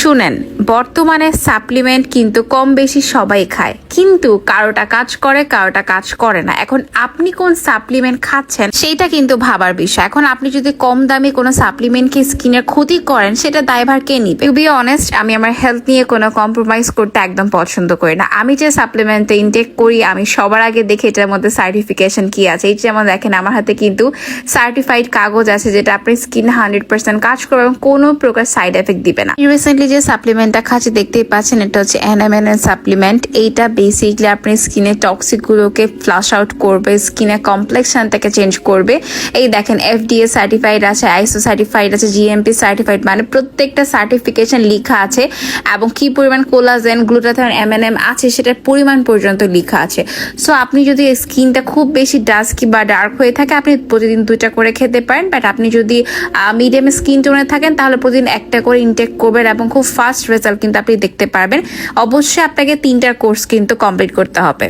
শুনেন, বর্তমানে সাপ্লিমেন্ট কিন্তু কম বেশি সবাই খায়। কিন্তু কারোটা কাজ করে, কারোটা কাজ করে না। এখন আপনি কোন সাপ্লিমেন্ট খাচ্ছেন, সেইটা কিন্তু ভাবার বিষয়। এখন আপনি যদি কম দামি কোনো সাপ্লিমেন্টকে স্কিনের ক্ষতি করেন, সেটা দায়ভার কে নিবে? বি অনেস্ট আমি আমার হেলথ নিয়ে কোনো কম্প্রোমাইজ করতে একদম পছন্দ করি না। আমি যে সাপ্লিমেন্টে ইনটেক করি, আমি সবার আগে দেখি এটার মধ্যে সার্টিফিকেশন কি আছে। এই যেমন দেখেন, আমার হাতে কিন্তু সার্টিফাইড কাগজ আছে, যেটা আপনার স্কিন হান্ড্রেড পার্সেন্ট কাজ করবে এবং কোনো প্রকার সাইড এফেক্ট দিবে না। রিসেন্টলি যে সাপ্লিমেন্টটা খাচ্ছি, দেখতেই পাচ্ছেন, এটা হচ্ছে এনএমএন সাপ্লিমেন্ট এইটা বেসিকলি আপনি স্কিনের টক্সিক গুলোকে ফ্লাশ আউট করবে স্কিনের কমপ্লেক্সনটাকে চেঞ্জ করবে। এই দেখেন এফডিএ সার্টিফাইড আছে আইসো সার্টিফাইড আছে জিএমপি সার্টিফাইড মানে প্রত্যেকটা সার্টিফিকেশন লেখা আছে। এবং কি পরিমাণ কোলাজেন গ্লুটাথন এমএনএম আছে, সেটার পরিমাণ পর্যন্ত লেখা আছে। সো আপনি যদি স্কিনটা খুব বেশি ডাস্কি বা ডার্ক হয়ে থাকে, আপনি প্রতিদিন দুইটা করে খেতে পারেন। বাট আপনি যদি মিডিয়াম স্কিন টোনে থাকেন, তাহলে প্রতিদিন একটা করে ইনটেক করবেন এবং খুব ফাস্ট রেজাল্ট কিন্তু আপনি দেখতে পারবেন। অবশ্যই আপনাকে তিনটার কোর্স কিন্তু কমপ্লিট করতে হবে।